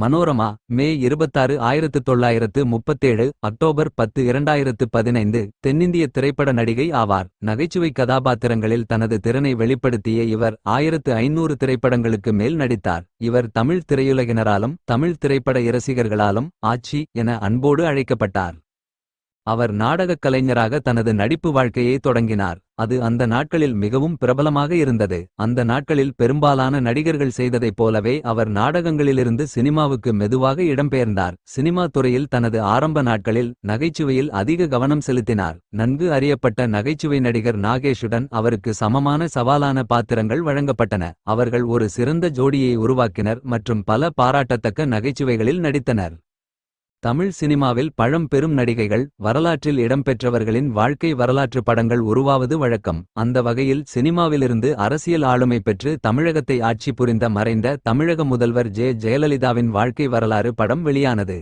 மனோரமா மே இருபத்தாறு ஆயிரத்து தொள்ளாயிரத்து முப்பத்தேழு அக்டோபர் பத்து இரண்டாயிரத்து பதினைந்து தென்னிந்திய திரைப்பட நடிகை ஆவார். நகைச்சுவை கதாபாத்திரங்களில் தனது திறனை வெளிப்படுத்திய இவர் ஆயிரத்து ஐநூறு திரைப்படங்களுக்கு மேல் நடித்தார். இவர் தமிழ் திரையுலகினராலும் தமிழ் திரைப்பட இரசிகர்களாலும் ஆச்சி என அன்போடு அழைக்கப்பட்டார். அவர் நாடகக் கலைஞராக தனது நடிப்பு வாழ்க்கையை தொடங்கினார். அது அந்த நாட்களில் மிகவும் பிரபலமாக இருந்தது. அந்த நாட்களில் பெரும்பாலான நடிகர்கள் செய்ததைப் போலவே அவர் நாடகங்களிலிருந்து சினிமாவுக்கு மெதுவாக இடம்பெயர்ந்தார். சினிமா துறையில் தனது ஆரம்ப நாட்களில் நகைச்சுவையில் அதிக கவனம் செலுத்தினார். நன்கு அறியப்பட்ட நகைச்சுவை நடிகர் நாகேஷுடன் அவருக்கு சமமான சவாலான பாத்திரங்கள் வழங்கப்பட்டன. அவர்கள் ஒரு சிறந்த ஜோடியை உருவாக்கினர் மற்றும் பல பாராட்டத்தக்க நகைச்சுவைகளில் நடித்தனர். தமிழ் சினிமாவில் பழம் பெரும் நடிகைகள் வரலாற்றில் இடம்பெற்றவர்களின் வாழ்க்கை வரலாற்று படங்கள் உருவாவது வழக்கம். அந்த வகையில் சினிமாவிலிருந்து அரசியல் ஆளுமை பெற்று தமிழகத்தை ஆட்சி புரிந்த மறைந்த தமிழக முதல்வர் ஜெ. ஜெயலலிதாவின் வாழ்க்கை வரலாறு படம் வெளியானது.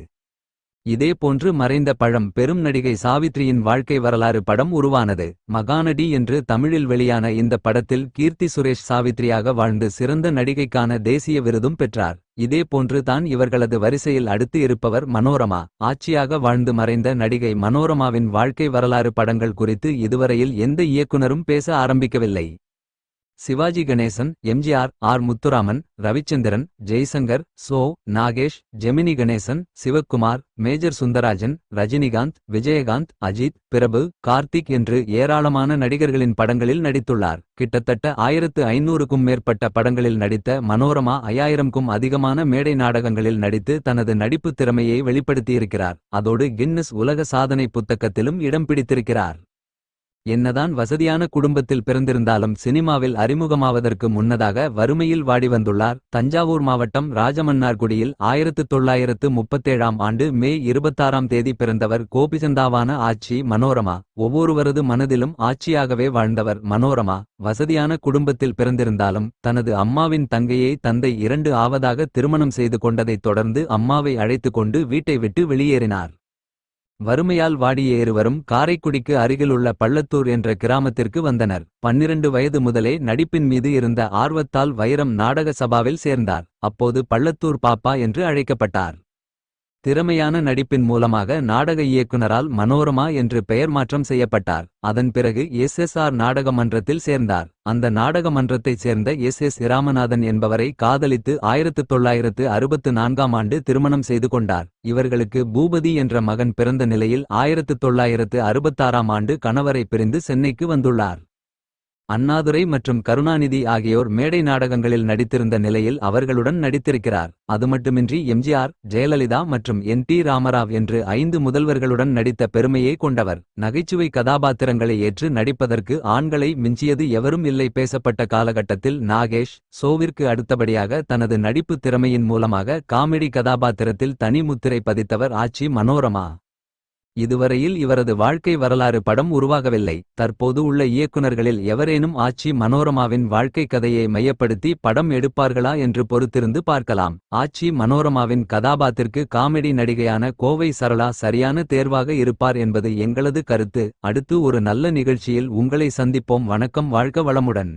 இதேபோன்று மறைந்த பழம் பெரும் நடிகை சாவித்ரியின் வாழ்க்கை வரலாறு படம் உருவானது. மகாநடி என்று தமிழில் வெளியான இந்த படத்தில் கீர்த்தி சுரேஷ் சாவித்ரியாக வாழ்ந்து சிறந்த நடிகைக்கான தேசிய விருதும் பெற்றார். இதேபோன்று தான் இவர்களது வரிசையில் அடுத்து இருப்பவர் மனோரமா. ஆட்சியாக வாழ்ந்து மறைந்த நடிகை மனோரமாவின் வாழ்க்கை வரலாறு படங்கள் குறித்து இதுவரையில் எந்த இயக்குனரும் பேச ஆரம்பிக்கவில்லை. சிவாஜி கணேசன் எம்ஜிஆர் ஆர். முத்துராமன் ரவிச்சந்திரன் ஜெய்சங்கர் சோ. நாகேஷ் ஜெமினி கணேசன் சிவக்குமார் மேஜர் சுந்தராஜன் ரஜினிகாந்த் விஜயகாந்த் அஜித் பிரபு கார்த்திக் என்று ஏராளமான நடிகர்களின் படங்களில் நடித்துள்ளார். கிட்டத்தட்ட ஆயிரத்து ஐநூறுக்கும் மேற்பட்ட படங்களில் நடித்த மனோரமா ஐயாயிரம்க்கும் அதிகமான மேடை நாடகங்களில் நடித்து தனது நடிப்புத் திறமையை வெளிப்படுத்தியிருக்கிறார். அதோடு கின்னஸ் உலக சாதனை புத்தகத்திலும் இடம் பிடித்திருக்கிறார். என்னதான் வசதியான குடும்பத்தில் பிறந்திருந்தாலும் சினிமாவில் அறிமுகமாவதற்கு முன்னதாக வறுமையில் வாடி வந்துள்ளார். தஞ்சாவூர் மாவட்டம் ராஜமன்னார்குடியில் ஆயிரத்து தொள்ளாயிரத்து முப்பத்தேழாம் ஆண்டு மே இருபத்தாறாம் தேதி பிறந்தவர் கோபிச்சந்தாவான ஆட்சி மனோரமா. ஒவ்வொருவரது மனதிலும் ஆட்சியாகவே வாழ்ந்தவர் மனோரமா. வசதியான குடும்பத்தில் பிறந்திருந்தாலும் தனது அம்மாவின் தங்கையை தந்தை இரண்டு ஆவதாக திருமணம் செய்து கொண்டதைத் தொடர்ந்து அம்மாவை அழைத்துக் கொண்டு வீட்டை விட்டு வெளியேறினார். வறுமையால் வாடிய இருவரும் காரைக்குடிக்கு அருகிலுள்ள பள்ளத்தூர் என்ற கிராமத்திற்கு வந்தனர். பன்னிரண்டு வயது முதலே நடிப்பின் மீது இருந்த ஆர்வத்தால் வைரம் நாடக சபாவில் சேர்ந்தார். அப்போது பள்ளத்தூர் பாப்பா என்று அழைக்கப்பட்டார். திறமையான நடிப்பின் மூலமாக நாடக இயக்குனரால் மனோரமா என்று பெயர் மாற்றம் செய்யப்பட்டார். அதன் பிறகு எஸ் எஸ் ஆர் நாடக மன்றத்தில் சேர்ந்தார். அந்த நாடக மன்றத்தைச் சேர்ந்த எஸ் எஸ் இராமநாதன் என்பவரை காதலித்து ஆயிரத்து தொள்ளாயிரத்து அறுபத்து நான்காம் ஆண்டு திருமணம் செய்து கொண்டார். இவர்களுக்கு பூபதி என்ற மகன் பிறந்த நிலையில் ஆயிரத்து தொள்ளாயிரத்து அறுபத்தாறாம் ஆண்டு கணவரை பிரிந்து சென்னைக்கு வந்துள்ளார். அண்ணாதுரை மற்றும் கருணாநிதி ஆகியோர் மேடை நாடகங்களில் நடித்திருந்த நிலையில் அவர்களுடன் நடித்திருக்கிறார். அதுமட்டுமின்றி எம்ஜிஆர் ஜெயலலிதா மற்றும் என். டி. ராமராவ் என்று ஐந்து முதல்வர்களுடன் நடித்த பெருமையை கொண்டவர். நகைச்சுவை கதாபாத்திரங்களை ஏற்று நடிப்பதற்கு ஆண்களை மிஞ்சியது எவரும் இல்லை. பேசப்பட்ட காலகட்டத்தில் நாகேஷ் சோவிற்கு அடுத்தபடியாக தனது நடிப்பு திறமையின் மூலமாக காமெடி கதாபாத்திரத்தில் தனி முத்திரை பதித்தவர் ஆச்சி மனோரமா. இதுவரையில் இவரது வாழ்க்கை வரலாறு படம் உருவாகவில்லை. தற்போது உள்ள இயக்குநர்களில் எவரேனும் ஆச்சி மனோரமாவின் வாழ்க்கை கதையை மையப்படுத்தி படம் எடுப்பார்களா என்று பொறுத்திருந்து பார்க்கலாம். ஆச்சி மனோரமாவின் கதாபாத்திற்கு காமெடி நடிகையான கோவை சரளா சரியான தேர்வாக இருப்பார் என்பது எங்களது கருத்து. அடுத்து ஒரு நல்ல நிகழ்ச்சியில் உங்களை சந்திப்போம். வணக்கம். வாழ்க வளமுடன்.